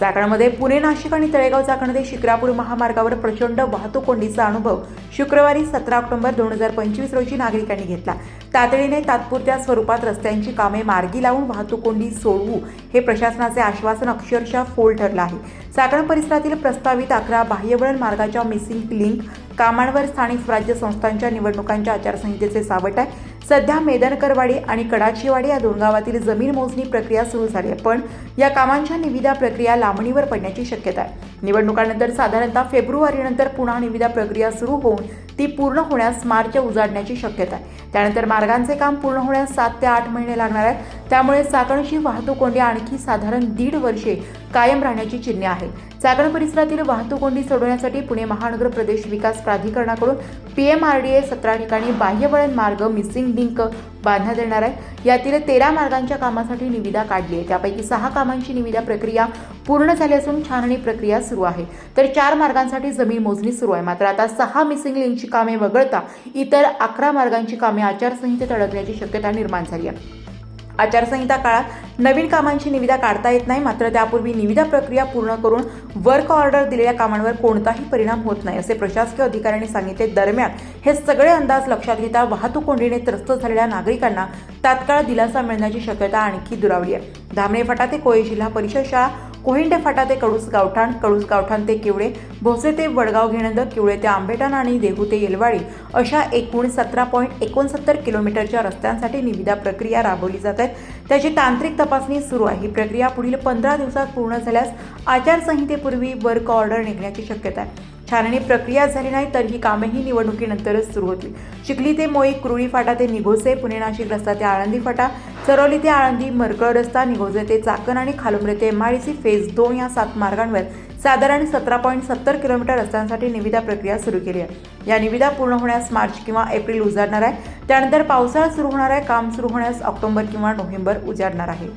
चाकणमध्ये पुणे नाशिक आणि तळेगाव चाकणमध्ये शिक्रापूर महामार्गावर प्रचंड वाहतूक कोंडीचा अनुभव शुक्रवारी सतरा ऑक्टोबर दोन हजार पंचवीस रोजी नागरिकांनी घेतला. तातडीने तात्पुरत्या स्वरूपात रस्त्यांची कामे मार्गी लावून वाहतूक कोंडी सोडवू हे प्रशासनाचे आश्वासन अक्षरशः फोल ठरलं आहे. चाकण परिसरातील प्रस्तावित अकरा बाह्यवळण मार्गाच्या मिसिंग लिंक कामांवर स्थानिक स्वराज्य संस्थांच्या निवडणुकांच्या आचारसंहितेचे सावट आहे. सध्या मेदनकरवाडी आणि कडाचीवाडी या दोन गावातील जमीन मोजणी प्रक्रिया सुरू झाली आहे. पण या कामांच्या निविदा प्रक्रिया लांबणीवर पडण्याची शक्यता आहे. निवडणुकानंतर साधारणतः फेब्रुवारीनंतर पुन्हा निविदा प्रक्रिया सुरू होऊन ती पूर्ण होण्यास मार्च उजाडण्याची शक्यता आहे. त्यानंतर मार्गांचे काम पूर्ण होण्यास सात ते आठ महिने लागणार आहेत. त्यामुळे चाकणची वाहतूक कोंडी आणखी साधारण दीड वर्षे कायम राहण्याची चिन्हे आहेत. चाकण परिसरातील वाहतूक कोंडी सोडवण्यासाठी पुणे महानगर प्रदेश विकास प्राधिकरणाकडून P M R D A सतरा ठिकाणी बाह्यवळण मार्ग मिसिंग लिंक बांधण्यात येणार आहे. यातील तेरा मार्गांच्या कामासाठी निविदा काढली आहे. त्यापैकी सहा कामांची निविदा प्रक्रिया पूर्ण झाली असून छाननी प्रक्रिया सुरू आहे. तर चार मार्गांसाठी जमीन मोजणी सुरू आहे. मात्र आता सहा मिसिंग लिंकची कामे वगळता इतर अकरा मार्गांची कामे आचारसंहितेत अडकण्याची शक्यता निर्माण झाली आहे. आचारसंहिता काळात नवीन कामांची निविदा काढता येत नाही मात्र त्यापूर्वी निविदा प्रक्रिया पूर्ण करून वर्क ऑर्डर दिलेल्या कामांवर कोणताही परिणाम होत नाही असे प्रशासकीय अधिकाऱ्यांनी सांगितले. दरम्यान हे सगळे अंदाज लक्षात घेता वाहतूक कोंडीने त्रस्त झालेल्या नागरिकांना तात्काळ दिलासा मिळण्याची शक्यता आणखी दुरावली आहे. धामणे फटा ते कोळे जिल्हा परिषद शाळा कोहिंडे फाटा ते कडूस गावठाण कडूस गावठाण ते किवळे भोसे ते वडगाव घेणंद किवळे ते आंबेटाण आणि देहू ते येलवाडी. अशा एकूण सतरा पॉईंट एकोणसत्तर किलोमीटरच्या रस्त्यांसाठी निविदा प्रक्रिया राबवली जात आहे त्याची तांत्रिक तपासणी सुरू आहे. ही प्रक्रिया पुढील पंधरा दिवसात पूर्ण झाल्यास आचारसंहितेपूर्वी वर्क ऑर्डर निघण्याची शक्यता आहे. छाननी प्रक्रिया झाली नाही तर ही कामेही निवडणुकीनंतरच सुरू होतील. चिखली ते मोई कुरुळी फाटा ते निघोसे पुणे नाशिक रस्ता ते आळंदी फाटा सरोली ते आळंदी मरकळ रस्ता निघोजे ते चाकण आणि खालुंबरे ते एमआयडीसी फेज दोन या सात मार्गांवर साधारण सतरा पॉईंट सत्तर किलोमीटर रस्त्यांसाठी निविदा प्रक्रिया सुरू केली आहे. या निविदा पूर्ण होण्यास मार्च किंवा एप्रिल उजाडणार आहे. त्यानंतर पावसाळा सुरू होणार आहे. काम सुरू होण्यास ऑक्टोबर किंवा नोव्हेंबर उजाडणार आहे.